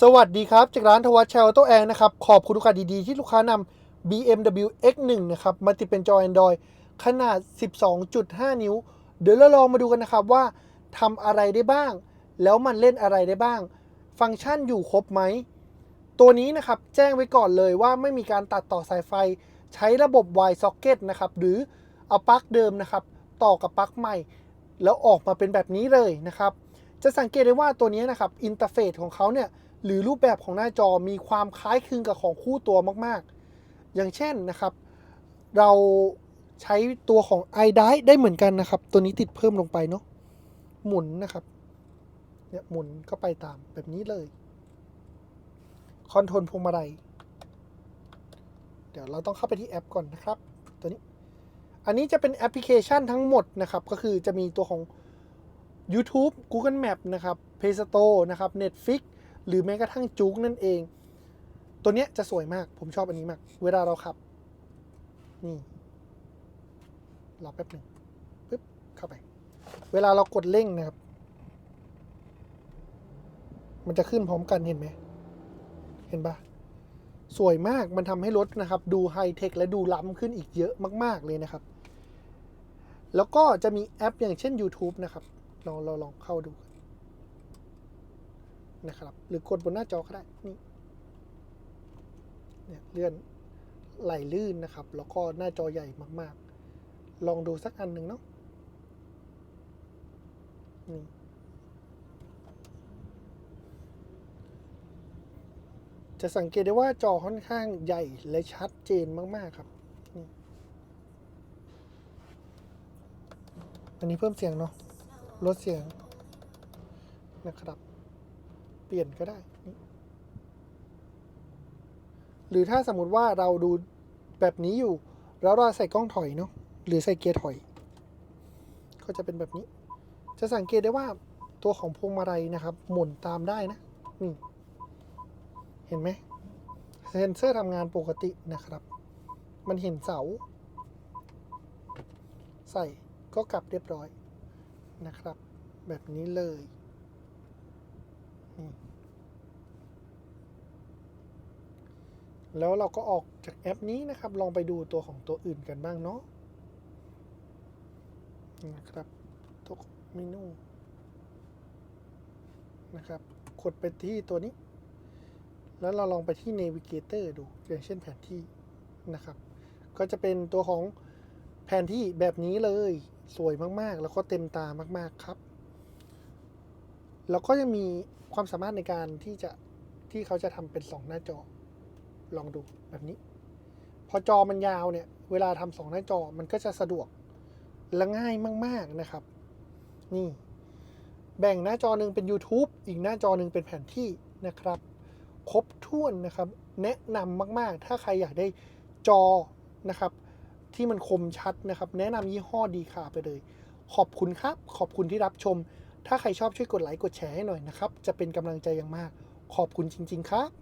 สวัสดีครับ จากร้านทวัชเชลโตแอร์นะครับ ขอบคุณลูกค้าดีๆ ที่ลูกค้านำ BMW X1 นะครับมาติดเป็นจอ Android ขนาด 12.5 นิ้ว เดี๋ยวเราลองมาดูกันนะครับว่าทำอะไรได้บ้าง แล้วมันเล่นอะไรได้บ้าง ฟังก์ชันอยู่ครบไหม ตัวนี้นะครับแจ้งไว้ก่อนเลยว่าไม่มีการตัดต่อสายไฟ ใช้ระบบ Y socket นะครับ หรือเอาปลั๊กเดิมนะครับ ต่อกับปลั๊กใหม่ แล้วออกมาเป็นแบบนี้เลยนะครับ จะสังเกตได้ว่าตัวนี้นะครับอินเทอร์เฟซของเขาเนี่ย หรือรูปแบบของหน้าจอมีความคล้ายคลึงกับของคู่ตัวมากๆ อย่างเช่นนะครับ เราใช้ตัวของ i d i ได้เหมือนกันนะครับ ตัวนี้ติดเพิ่มลงไปเนาะหมุนนะครับเนี่ยหมุนก็ไปตามแบบนี้เลยคอนโทรลพวงมาลัยเดี๋ยวเราต้องเข้าไปที่แอปก่อนนะครับ ตัวนี้ อันนี้จะเป็นแอปพลิเคชันทั้งหมดนะครับ ก็คือจะมีตัวของ YouTube Google Map นะครับ Play Store นะครับ Netflix หรือแม้กระทั่งจุกนั่นเอง ตัวเนี้ยจะสวยมาก ผมชอบอันนี้มาก เวลาเราขับ นี่รอแป๊บหนึ่งปึ๊บ เข้าไป เวลาเรากดเร่งนะครับ มันจะขึ้นพร้อมกันเห็นไหม เห็นปะสวยมาก มันทำให้รถนะครับ ดูไฮเทคและดูล้ำขึ้นอีกเยอะมาก ๆ เลยนะครับ แล้วก็จะมีแอปอย่างเช่น YouTube นะครับ เราเราลองเข้าดู นะครับ หรือกดบนหน้าจอก็ได้นี่เนี่ยเลื่อนไหลลื่นนะครับ แล้วก็หน้าจอใหญ่มากๆ ลองดูสักอันหนึ่งเนาะนี่จะสังเกตได้ว่าจอค่อนข้างใหญ่และชัดเจนมากๆครับ อันนี้เพิ่มเสียงเนาะ ลดเสียงนะครับ เปลี่ยนก็ได้หรือถ้าสมมติว่าเราดูแบบนี้อยู่ แล้วเราใส่กล้องถอยเนาะหรือใส่เกียร์ถอย ก็จะเป็นแบบนี้ จะสังเกตได้ว่าตัวของพวงมาลัยนะครับ หมุนตามได้นะนี่เห็นไหมเซนเซอร์ทำงานปกตินะครับ มันเห็นเสา ใส่ก็กลับเรียบร้อยนะครับ แบบนี้เลย แล้วเราก็ออกจากแอปนี้นะครับ ลองไปดูตัวของตัวอื่นกันบ้างเนาะนะครับตัวเมนูนะครับ กดไปที่ตัวนี้ แล้วเราลองไปที่ Navigator ดู อย่างเช่นแผนที่นะครับ ก็จะเป็นตัวของแผนที่แบบนี้เลย สวยมากๆ แล้วก็เต็มตามาก ๆ ครับ แล้วก็ยังมี ความสามารถในการที่จะที่เขาจะทำเป็นสองหน้าจอ ลองดูแบบนี้ พอจอมันยาวเนี่ย เวลาทำสองหน้าจอมันก็จะสะดวก และง่ายมาก ๆนะครับ นี่ แบ่งหน้าจอหนึ่งเป็น YouTube อีกหน้าจอหนึ่งเป็นแผนที่นะครับ ครบถ้วนนะครับ แนะนำมาก ๆ ถ้าใครอยากได้จอนะครับ ที่มันคมชัดนะครับ แนะนำยี่ห้อดีคาไปเลย ขอบคุณครับ ขอบคุณที่รับชม ถ้าใครชอบช่วยกดไลค์กดแชร์ให้หน่อยนะครับ จะเป็นกำลังใจอย่างมาก ขอบคุณจริง ๆ ครับ